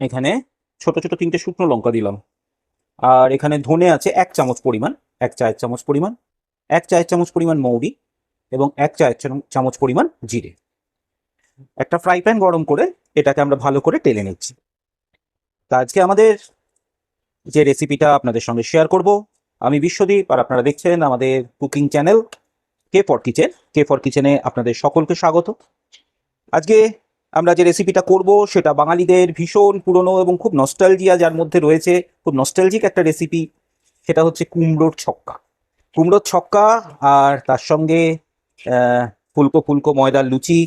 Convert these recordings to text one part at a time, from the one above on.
এখানে ছোট ছোট তিনটে শুকনো লঙ্কা দিলাম। আর এখানে ধনে আছে এক চামচ পরিমাণ, এক চায়ের চামচ পরিমাণ, এক চায়ের চামচ পরিমাণ মৌরি এবং এক চায়ের চাম- চামচ পরিমাণ জিরে। একটা ফ্রাই প্যান গরম করে এটাকে আমরা ভালো করে টেলে নিচ্ছি। তা আজকে আমাদের যে রেসিপিটা আপনাদের সঙ্গে শেয়ার করব, আমি বিশ্বদীপ আর আপনারা দেখছেন আমাদের cooking channel K for kitchen. K for কিচেনে আপনাদের সকলকে স্বাগত। আজকে আমরা যে রেসিপিটা করব সেটা বাঙালিদের ভীষণ পুরনো এবং খুব নস্টালজিয়া যার মধ্যে রয়েছে, খুব নস্টালজিক একটা রেসিপি সেটা হচ্ছে কুমড়োর ছক্কা। কুমড়োর ছক্কা আর তার সঙ্গে ফুলকো ফুলকো ময়দার লুচি,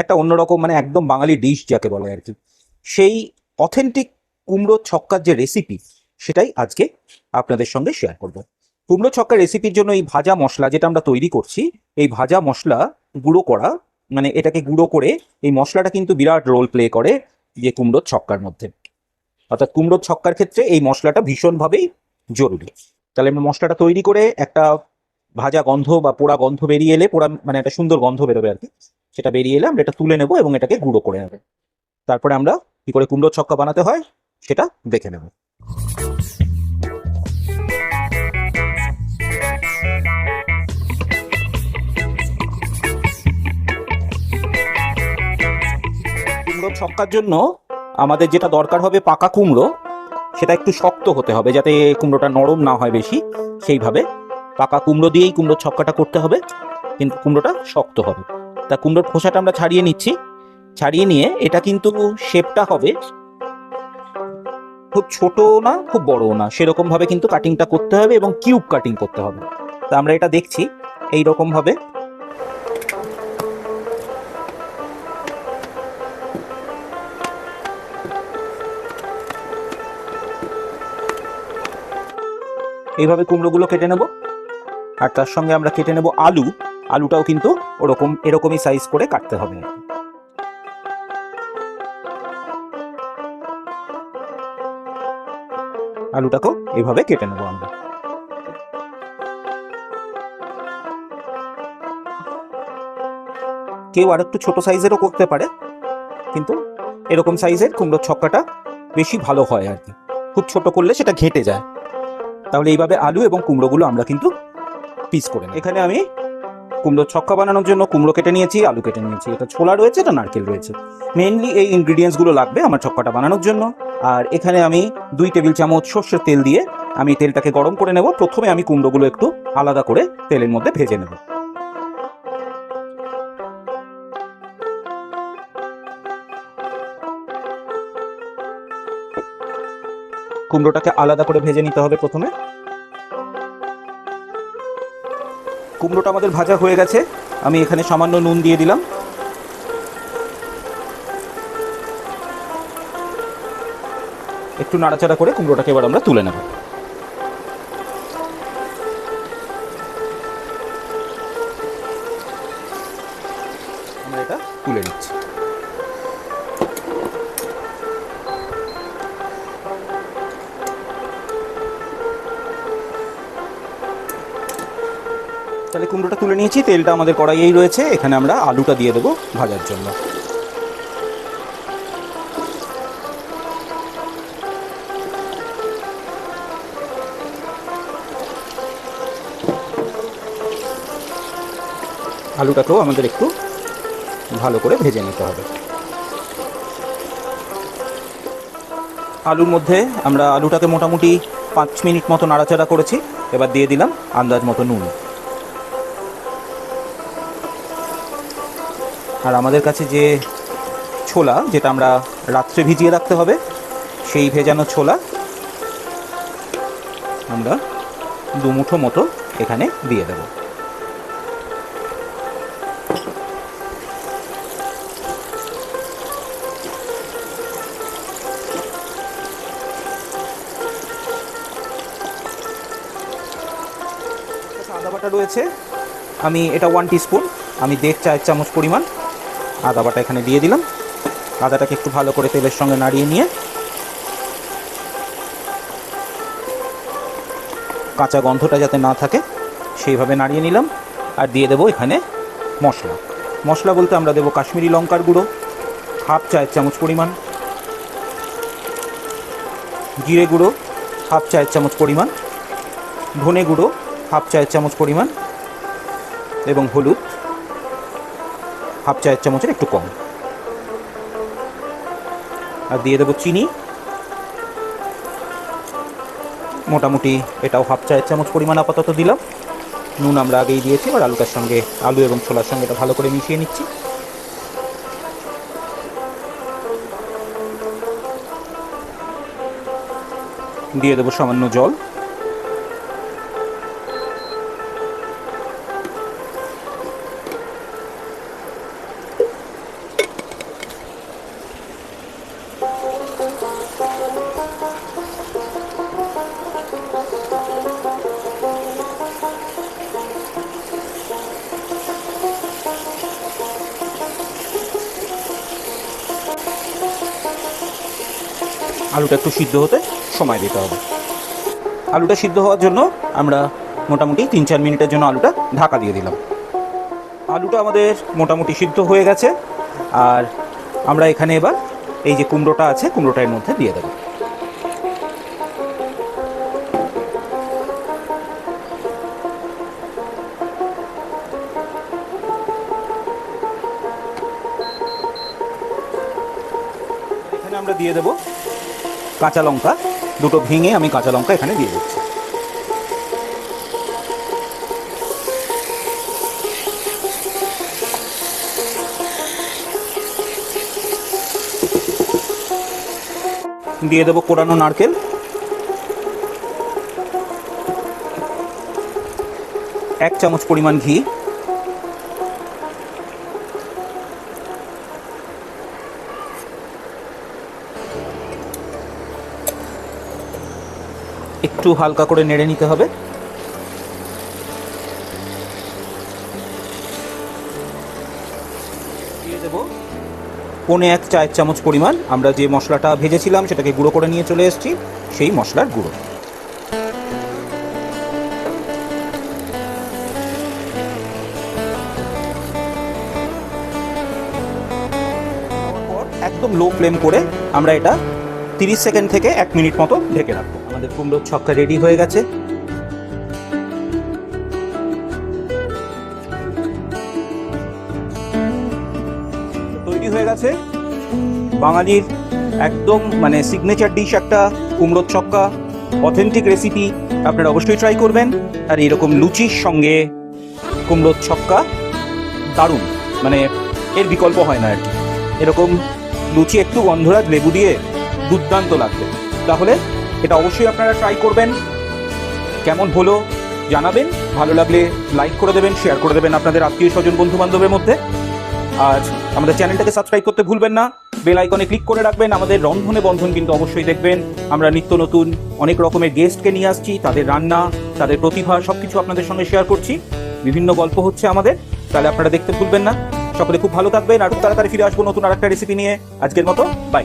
একটা অন্যরকম মানে একদম বাঙালি ডিশ যাকে বলে আর কি। সেই অথেন্টিক কুমড়োর ছক্কার যে রেসিপি সেটাই আজকে আপনাদের সঙ্গে শেয়ার করব। কুমড়ো ছক্কার রেসিপির জন্য এই ভাজা মশলা যেটা আমরা তৈরি করছি, এই ভাজা মশলা গুঁড়ো করা মানে এটাকে গুঁড়ো করে এই মশলাটা কিন্তু বিরাট রোল প্লে করে যে কুমড়োর ছক্কার মধ্যে। অর্থাৎ কুমড়োর ছক্কার ক্ষেত্রে এই মশলাটা ভীষণভাবেই জরুরি। তাহলে আমরা মশলাটা তৈরি করে একটা ভাজা গন্ধ বা পোড়া গন্ধ বেরিয়ে এলে, পোড়া মানে একটা সুন্দর গন্ধ বেরোবে আর কি, সেটা বেরিয়ে এলে আমরা এটা তুলে নেব এবং এটাকে গুঁড়ো করে নেব। তারপরে আমরা কি করে কুমড়োর ছক্কা বানাতে হয়, সেটা দেখে নেব। ছক্কার জন্য আমাদের যেটা দরকার হবে পাকা কুমড়ো, সেটা একটু শক্ত হতে হবে যাতে কুমড়োটা নরম না হয় বেশি। সেইভাবে পাকা কুমড়ো দিয়েই কুমড়োর ছক্কাটা করতে হবে, কিন্তু কুমড়োটা শক্ত হবে। তা কুমড়োর খোসাটা আমরা ছাড়িয়ে নিচ্ছি। ছাড়িয়ে নিয়ে এটা কিন্তু শেপটা হবে খুব ছোট না, খুব বড়ও না। সেরকমভাবে কিন্তু কাটিংটা করতে হবে এবং কিউব কাটিং করতে হবে। তা আমরা এটা দেখছি এই রকম এইভাবে কুমড়োগুলো কেটে নেব। আর তার সঙ্গে আমরা কেটে নেব আলু। আলুটাও কিন্তু ওরকম, এরকমই সাইজ করে কাটতে হবে। আলুটাকেও এইভাবে কেটে নেব আমরা। কেউ আর একটু ছোট সাইজেরও করতে পারে, কিন্তু এরকম সাইজের কুমড়োর ছক্কাটা বেশি ভালো হয় আর কি। খুব ছোট করলে সেটা ঘেটে যায়। তাহলে এইভাবে আলু এবং কুমড়োগুলো আমরা কিন্তু পিস করে নিই। এখানে আমি কুমড়োর ছক্কা বানানোর জন্য কুমড়ো কেটে নিয়েছি, আলু কেটে নিয়েছি। এটা ছোলা রয়েছে, এটা নারকেল রয়েছে। মেনলি এই ইনগ্রিডিয়েন্টসগুলো লাগবে আমার ছক্কাটা বানানোর জন্য। আর এখানে আমি দুই টেবিল চামচ সর্ষের তেল দিয়ে আমি তেলটাকে গরম করে নেব। প্রথমে আমি কুমড়োগুলো একটু আলাদা করে তেলের মধ্যে ভেজে নেব। কুমড়োটাকে আলাদা করে ভেজে নিতে হবে প্রথমে। কুমড়োটা আমাদের ভাজা হয়ে গেছে। আমি এখানে সামান্য নুন দিয়ে দিলাম। একটু নাড়াচাড়া করে কুমড়োটাকে এবার আমরা তুলে নেব। তাহলে কুমড়োটা তুলে নিয়েছি, তেলটা আমাদের কড়াইয়েই রয়েছে, এখানে আমরা আলুটা দিয়ে দেবো ভাজার জন্য। আলুটাকেও আমাদের একটু ভালো করে ভেজে নিতে হবে। আলুর মধ্যে আমরা আলুটাকে মোটামুটি পাঁচ মিনিট মতো নাড়াচাড়া করেছি, এবার দিয়ে দিলাম আন্দাজ মতো নুন। আর আমাদের কাছে যে ছোলা, যেটা আমরা রাত্রে ভিজিয়ে রাখতে হবে, সেই ভেজানো ছোলা আমরা দুমুঠো মতো এখানে দিয়ে দেব। আদা বাটা রয়েছে। আমি এটা ওয়ান টিস্পুন আমি দেড় চায়ের চামচ পরিমাণ আদা বাটা এখানে দিয়ে দিলাম। আদাটাকে একটু ভালো করে তেলের সঙ্গে নাড়িয়ে নিয়ে কাঁচা গন্ধটা যাতে না থাকে, সেইভাবে নাড়িয়ে নিলাম। আর দিয়ে দেবো এখানে মশলা। মশলা বলতে আমরা দেবো কাশ্মীরি লঙ্কার গুঁড়ো, হাফ চায়ের চামচ পরিমাণ। জিরে গুঁড়ো, হাফ চায়ের চামচ পরিমাণ। ধনে গুঁড়ো, হাফ চায়ের চামচ পরিমাণ। এবং হলুদ। হাফ চায়ের চামচের একটু কম। আর দিয়ে দেবো চিনি। মোটামুটি এটাও হাফ চায়ের চামচ পরিমাণ আপাতত দিলাম। নুন আমরা আগেই দিয়েছি, এবার আলুটার সঙ্গে, আলু এবং ছোলার সঙ্গে এটা ভালো করে মিশিয়ে নিচ্ছি। দিয়ে দেবো সামান্য জল। আলুটা একটু সিদ্ধ হতে সময় দিতে হবে। আলুটা সিদ্ধ হওয়ার জন্য আমরা মোটামুটি তিন চার মিনিটের জন্য আলুটা ঢাকা দিয়ে দিলাম। আলুটা আমাদের মোটামুটি সিদ্ধ হয়ে গেছে। আর আমরা এখানে এবার এই যে কুমড়োটা আছে কুমড়োটা এর মধ্যে দিয়ে দেবো। আমরা দিয়ে দেবো কাঁচা লঙ্কা, দুটো ভেঙে আমি কাঁচা লঙ্কা এখানে দিয়ে দিচ্ছি। দিয়ে দেবো কোরানো নারকেল। এক চামচ পরিমাণ ঘি। একটু হালকা করে নেড়ে নিতে হবে। দিয়ে এক চায়ের চামচ পরিমাণ। আমরা যে মশলাটা ভেজেছিলাম, সেটাকে গুঁড়ো করে নিয়ে চলে এসেছি, সেই মশলার গুঁড়ো। একদম লো ফ্লেম করে আমরা এটা তিরিশ সেকেন্ড থেকে এক মিনিট মতো ঢেকে রাখব। আমাদের কুমড়োর ছক্কা রেডি হয়ে গেছে। তৈরি হয়ে গেছে। বাঙালির একদম মানে সিগনেচার ডিশ একটা কুমড়োর ছক্কা অথেন্টিক রেসিপি আপনারা অবশ্যই ট্রাই করবেন। আর এরকম লুচির সঙ্গে কুমড়োর ছক্কা, দারুণ। মানে এর বিকল্প হয় না আর কি। এরকম লুচি একটু গন্ধরাজ লেবু দিয়ে দুর্দান্ত লাগবে। তাহলে এটা অবশ্যই আপনারা ট্রাই করবেন। কেমন হলো জানাবেন। ভালো লাগলে লাইক করে দেবেন শেয়ার করে দেবেন আপনাদের আত্মীয় স্বজন বন্ধু বান্ধবের মধ্যে। আর আমাদের চ্যানেলটাকে সাবস্ক্রাইব করতে ভুলবেন না। বেল আইকনে ক্লিক করে রাখবেন। আমাদের রন্ধনে বন্ধন কিন্তু অবশ্যই দেখবেন। আমরা নিত্য নতুন অনেক রকমের গেস্টকে নিয়ে আসছি, তাদের রান্না, তাদের প্রতিভা, সবকিছু আপনাদের সঙ্গে শেয়ার করছি। বিভিন্ন গল্প হচ্ছে আমাদের, তাহলে আপনারা দেখতে ভুলবেন না। সকলে খুব ভালো থাকবেন, আর খুব তাড়াতাড়ি ফিরে আসব নতুন আর একটা রেসিপি নিয়ে। আজকের মতো বাই